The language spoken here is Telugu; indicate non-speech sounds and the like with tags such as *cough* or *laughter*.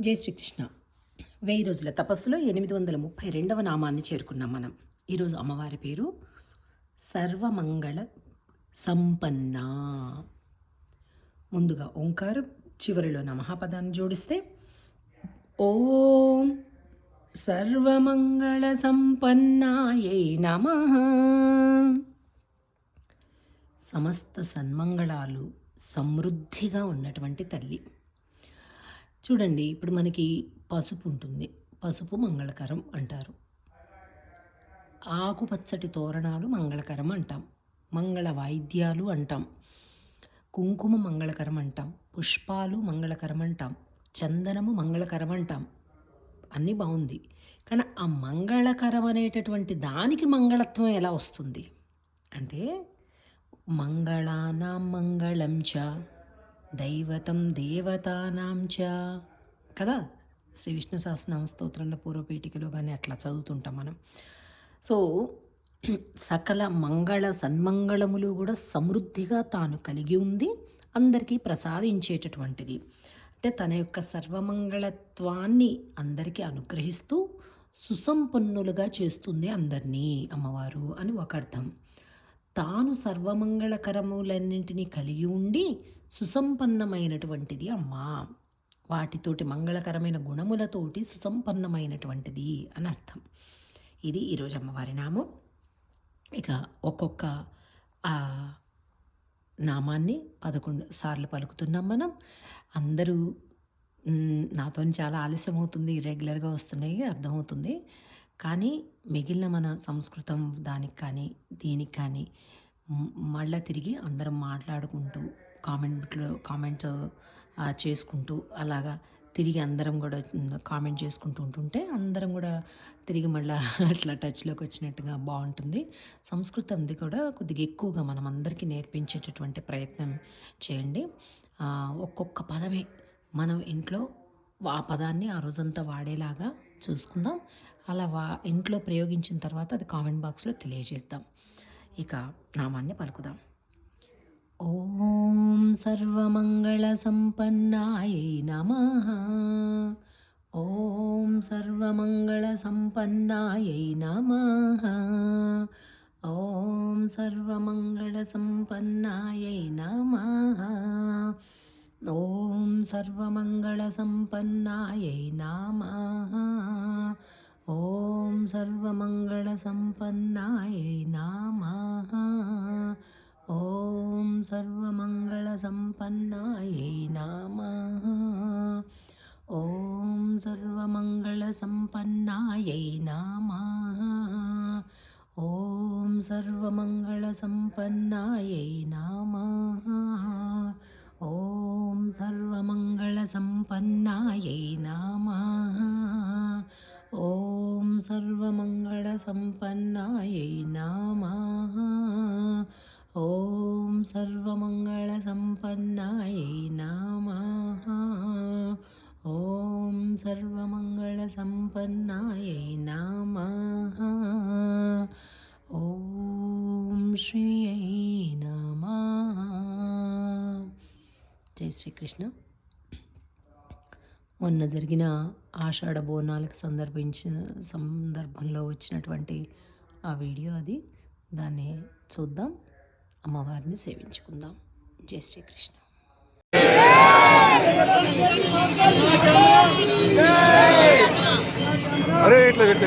జై శ్రీకృష్ణ. వెయ్యి రోజుల తపస్సులో ఎనిమిది వందల ముప్పై రెండవ నామాన్ని చేరుకున్నాం మనం. ఈరోజు అమ్మవారి పేరు సర్వమంగళ సంపన్న. ముందుగా ఓంకారం చివరిలో నమఃపదాన్ని జోడిస్తే ఓం సర్వమంగళ సంపన్నాయై నమ. సమస్త సన్మంగళాలు సమృద్ధిగా ఉన్నటువంటి తల్లి. చూడండి ఇప్పుడు మనకి పసుపు ఉంటుంది పసుపు మంగళకరం అంటారు. ఆకుపచ్చటి తోరణాలు మంగళకరం అంటాం. మంగళ వాయిద్యాలు అంటాం. కుంకుమ మంగళకరం అంటాం. పుష్పాలు మంగళకరం అంటాం. చందనము మంగళకరం అంటాం. అన్నీ బాగుంది కానీ ఆ మంగళకరం అనేటటువంటి దానికి మంగళత్వం ఎలా వస్తుంది? అంటే మంగళానా మంగళం చ దైవతం దేవతానాం చ. కదా? శ్రీ విష్ణు సహస్రనామ స్తోత్రంలో పూర్వపీఠికలో కానీ అట్లా చదువుతుంటాం మనం. సో సకల మంగళ సన్మంగళములు కూడా సమృద్ధిగా తాను కలిగి ఉంది అందరికీ ప్రసాదించేటటువంటిది. అంటే తన యొక్క సర్వమంగళత్వాన్ని అందరికీ అనుగ్రహిస్తూ సుసంపన్నులుగా చేస్తుంది అందరినీ అమ్మవారు అని ఒక అర్థం. తాను సర్వమంగళకరములన్నింటినీ కలిగి ఉండి సుసంపన్నమైనటువంటిది అమ్మా. వాటితోటి మంగళకరమైన గుణములతోటి సుసంపన్నమైనటువంటిది అని అర్థం. ఇది ఈరోజు అమ్మవారి నామం. ఇక ఒక్కొక్క నామాన్ని పదకొండు సార్లు పలుకుతున్నాం మనం. అందరూ నాతో చాలా ఆలస్యం అవుతుంది రెగ్యులర్గా వస్తున్నాయి అర్థమవుతుంది. కానీ మిగిలిన మన సంస్కృతం దానికి కానీ దీనికి కానీ మళ్ళీ తిరిగి అందరం మాట్లాడుకుంటూ కామెంట్లో కామెంట్ చేసుకుంటూ అలాగా తిరిగి అందరం కూడా కామెంట్ చేసుకుంటూ ఉంటుంటే అందరం కూడా తిరిగి మళ్ళీ *laughs* అట్లా టచ్లోకి వచ్చినట్టుగా బాగుంటుంది. సంస్కృతంది కూడా కొద్దిగా ఎక్కువగా మనం అందరికీ నేర్పించేటటువంటి ప్రయత్నం చేయండి. ఒక్కొక్క పదమే మనం ఇంట్లో ఆ పదాన్ని ఆ రోజంతా వాడేలాగా చూసుకుందాం. అలా వా ఇంట్లో ప్రయోగించిన తర్వాత అది కామెంట్ బాక్స్లో తెలియజేద్దాం. ఇక నామాన్ని పలుకుదాం. ఓం సర్వమంగళ సంపన్నాయై నమ. ఓం సర్వమంగళ సంపన్నాయ నమ. ఓం సర్వమంగళ సంపన్నాయై నమ. ఓం సర్వమంగళ సంపన్నాయై నమ. ॐ सर्वमङ्गलसम्पन्नायै नमः ॐ सर्वमङ्गलसम्पन्नायै नमः ॐ सर्वमङ्गलसम्पन्नायै नमः ॐ सर्वमङ्गलसम्पन्नायै नमः ॐ सर्वमङ्गलसम्पन्नायै नमः ॐ सर्वमङ्गलसम्पन्नायै नमः ॐ सर्वमङ्गलसम्पन्नायै नमः ॐ सर्वमङ्गलसम्पन्नायै नमः ॐ श्रियै नमः जय श्रीकृष्ण మొన్న జరిగిన ఆషాఢ బోనాలకు సందర్భించిన సందర్భంలో వచ్చినటువంటి ఆ వీడియో అది. దాన్ని చూద్దాం. అమ్మవారిని సేవించుకుందాం. జై శ్రీకృష్ణ. అరే ఇట్లా పెడితే